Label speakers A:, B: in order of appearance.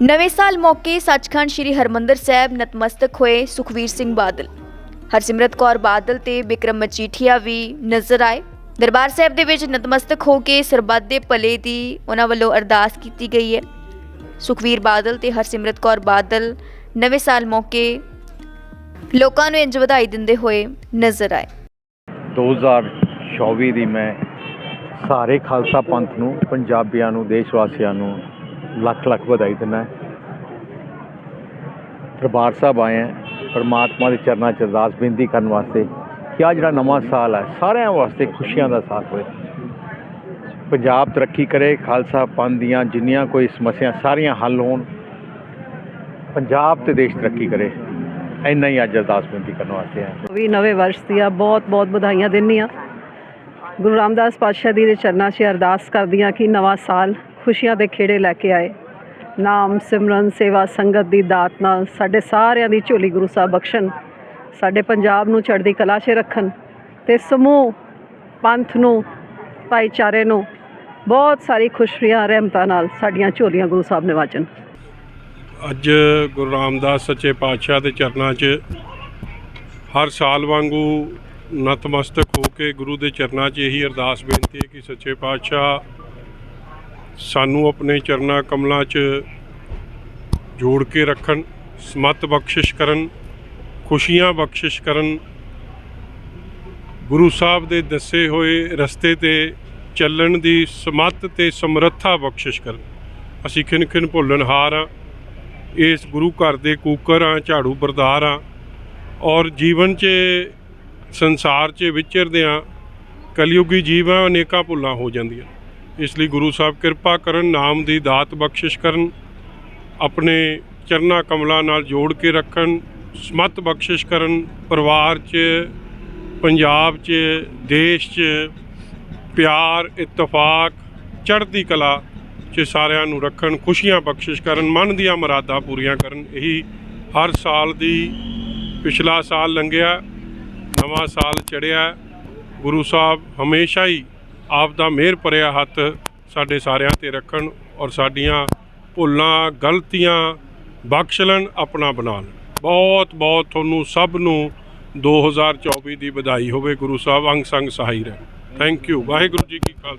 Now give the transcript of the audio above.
A: ਨਵੇਂ ਸਾਲ ਮੌਕੇ ਸੱਚਖੰਡ ਸ੍ਰੀ ਹਰਮੰਦਰ ਸਾਹਿਬ ਨਤਮਸਤਕ ਹੋਏ ਸੁਖਵੀਰ ਸਿੰਘ ਬਾਦਲ। ਹਰਸਿਮਰਤ ਕੌਰ ਬਾਦਲ ਤੇ ਬਿਕਰਮ ਮਜੀਠੀਆ ਵੀ ਨਜ਼ਰ ਆਏ। ਦਰਬਾਰ ਸਾਹਿਬ ਦੇ ਵਿੱਚ ਨਤਮਸਤਕ ਹੋ ਕੇ ਸਰਬੱਤ ਦੇ ਭਲੇ ਦੀ ਉਹਨਾਂ ਵੱਲੋਂ ਅਰਦਾਸ ਕੀਤੀ ਗਈ ਹੈ। ਸੁਖਵੀਰ ਬਾਦਲ ਤੇ ਹਰਸਿਮਰਤ ਕੌਰ ਬਾਦਲ ਨਵੇਂ ਸਾਲ ਮੌਕੇ ਲੋਕਾਂ ਨੂੰ ਇੰਜ ਵਧਾਈ ਦਿੰਦੇ ਹੋਏ ਨਜ਼ਰ ਆਏ।
B: 2024 ਦੀ ਮੈਂ ਸਾਰੇ ਖਾਲਸਾ ਪੰਥ ਨੂੰ, ਪੰਜਾਬੀਆਂ ਨੂੰ ਦੇਸ਼ ਵਾਸੀਆਂ ਨੂੰ ਲੱਖ ਲੱਖ ਵਧਾਈ ਦਿੰਦਾ ਦਰਬਾਰ ਸਾਹਿਬ ਆਏ ਹਾਂ, ਪਰਮਾਤਮਾ ਦੇ ਚਰਨਾਂ 'ਚ ਅਰਦਾਸ ਬੇਨਤੀ ਕਰਨ ਵਾਸਤੇ ਕਿ ਆ ਜਿਹੜਾ ਨਵਾਂ ਸਾਲ ਹੈ, ਸਾਰਿਆਂ ਵਾਸਤੇ ਖੁਸ਼ੀਆਂ ਦਾ ਸਾਲ ਹੋਵੇ ਪੰਜਾਬ ਤਰੱਕੀ ਕਰੇ, ਖਾਲਸਾ ਪੰਥ ਦੀਆਂ ਜਿੰਨੀਆਂ ਕੋਈ ਸਮੱਸਿਆ ਸਾਰੀਆਂ ਹੱਲ ਹੋਣ। ਪੰਜਾਬ ਤੇ ਦੇਸ਼ ਤਰੱਕੀ ਕਰੇ, ਇੰਨਾ ਹੀ ਅੱਜ ਅਰਦਾਸ ਬੇਨਤੀ ਕਰਨ ਵਾਸਤੇ ਆਏ
C: ਵੀ ਨਵੇਂ ਵਰਸ਼ ਦੀਆਂ ਬਹੁਤ ਬਹੁਤ ਵਧਾਈਆਂ ਦਿੰਦੀ ਹਾਂ। ਗੁਰੂ ਰਾਮਦਾਸ ਪਾਤਸ਼ਾਹ ਜੀ ਦੇ ਚਰਨਾਂ 'ਚ ਅਰਦਾਸ ਕਰਦੀ ਹਾਂ ਕਿ ਨਵਾਂ ਸਾਲ ਖੁਸ਼ੀਆਂ ਦੇ ਖੇੜੇ ਲੈ ਕੇ ਆਏ। ਨਾਮ, ਸਿਮਰਨ, ਸੇਵਾ, ਸੰਗਤ ਦੀ ਦਾਤ ਨਾਲ ਸਾਡੇ ਸਾਰਿਆਂ ਦੀ ਝੋਲੀ ਗੁਰੂ ਸਾਹਿਬ ਬਖਸ਼ਣ, ਸਾਡੇ ਪੰਜਾਬ ਨੂੰ ਚੜ੍ਹਦੀ ਕਲਾ 'ਚ ਰੱਖਣ ਤੇ ਸਮੂਹ, ਪੰਥ ਨੂੰ, ਭਾਈਚਾਰੇ ਨੂੰ ਬਹੁਤ ਸਾਰੀ ਖੁਸ਼ੀਆਂ, ਰਹਿਮਤਾਂ ਨਾਲ ਸਾਡੀਆਂ ਝੋਲੀਆਂ ਗੁਰੂ ਸਾਹਿਬ ਨਿਵਾਜਣ।
D: ਅੱਜ ਗੁਰੂ ਰਾਮਦਾਸ ਸੱਚੇ ਪਾਤਸ਼ਾਹ ਦੇ ਚਰਨਾਂ 'ਚ ਹਰ ਸਾਲ ਵਾਂਗੂ ਨਤਮਸਤਕ ਹੋ ਕੇ ਗੁਰੂ ਦੇ ਚਰਨਾਂ 'ਚ ਇਹੀ ਅਰਦਾਸ ਬੇਨਤੀ ਹੈ ਕਿ ਸੱਚੇ ਪਾਤਸ਼ਾਹ ਸਾਨੂੰ ਆਪਣੇ ਚਰਨਾਂ ਕਮਲਾਂ 'ਚ ਜੋੜ ਕੇ ਰੱਖਣ, ਸਮਤ ਬਖਸ਼ਿਸ਼ ਕਰਨ, ਖੁਸ਼ੀਆਂ ਬਖਸ਼ਿਸ਼ ਕਰਨ। ਗੁਰੂ ਸਾਹਿਬ ਦੇ ਦੱਸੇ ਹੋਏ ਰਸਤੇ ਤੇ ਚੱਲਣ ਦੀ ਸਮਤ ਤੇ ਸਮਰੱਥਾ ਬਖਸ਼ਿਸ਼ ਕਰਨ। ਅਸੀਂ ਖਿਨ ਖਿਨ ਭੁੱਲਣਹਾਰ ਹਾਂ ਇਸ ਗੁਰੂ ਘਰ ਦੇ ਕੂਕਰ ਹਾਂ ਝਾੜੂ ਬਰਦਾਰ ਹਾਂ ਔਰ ਜੀਵਨ 'ਚ, ਸੰਸਾਰ 'ਚ ਵਿਚਰਦੇ ਹਾਂ ਕਲਯੁਗੀ ਜੀਵਾਂ ਅਨੇਕਾਂ ਭੁੱਲਾਂ ਹੋ ਜਾਂਦੀਆਂ। ਇਸ ਲਈ ਗੁਰੂ ਸਾਹਿਬ ਕਿਰਪਾ ਕਰਨ, ਨਾਮ ਦੀ ਦਾਤ ਬਖਸ਼ਿਸ਼ ਕਰਨ, ਆਪਣੇ ਚਰਨਾ ਕਮਲਾਂ ਨਾਲ ਜੋੜ ਕੇ ਰੱਖਣ, ਸਮਤ ਬਖਸ਼ਿਸ਼ ਕਰਨ, ਪਰਿਵਾਰ 'ਚ, ਪੰਜਾਬ 'ਚ, ਦੇਸ਼ 'ਚ ਪਿਆਰ, ਇਤਫਾਕ, ਚੜ੍ਹਦੀ ਕਲਾ 'ਚ ਸਾਰਿਆਂ ਨੂੰ ਰੱਖਣ, ਖੁਸ਼ੀਆਂ ਬਖਸ਼ਿਸ਼ ਕਰਨ, ਮਨ ਦੀਆਂ ਮੁਰਾਦਾਂ ਪੂਰੀਆਂ ਕਰਨ। ਇਹੀ ਹਰ ਸਾਲ ਦੀ ਪਿਛਲਾ ਸਾਲ ਲੰਘਿਆ, ਨਵਾਂ ਸਾਲ ਚੜਿਆ ਗੁਰੂ ਸਾਹਿਬ ਹਮੇਸ਼ਾ ਹੀ ਆਪ ਦਾ ਮਿਹਰ ਭਰਿਆ ਹੱਥ ਸਾਡੇ ਸਾਰਿਆਂ ਤੇ ਰੱਖਣ ਔਰ ਸਾਡੀਆਂ ਭੁੱਲਾਂ, ਗਲਤੀਆਂ ਬਖਸ਼ ਲੈਣ, ਆਪਣਾ ਬਣਾ ਲੈਣ। ਬਹੁਤ ਬਹੁਤ ਤੁਹਾਨੂੰ ਸਭ ਨੂੰ 2024 ਦੀ ਵਧਾਈ ਹੋਵੇ। ਗੁਰੂ ਸਾਹਿਬ, ਅੰਗ ਸੰਗ ਸਹਾਈ ਰਹਿਣ thank you Waheguru ji Ki Khalsa.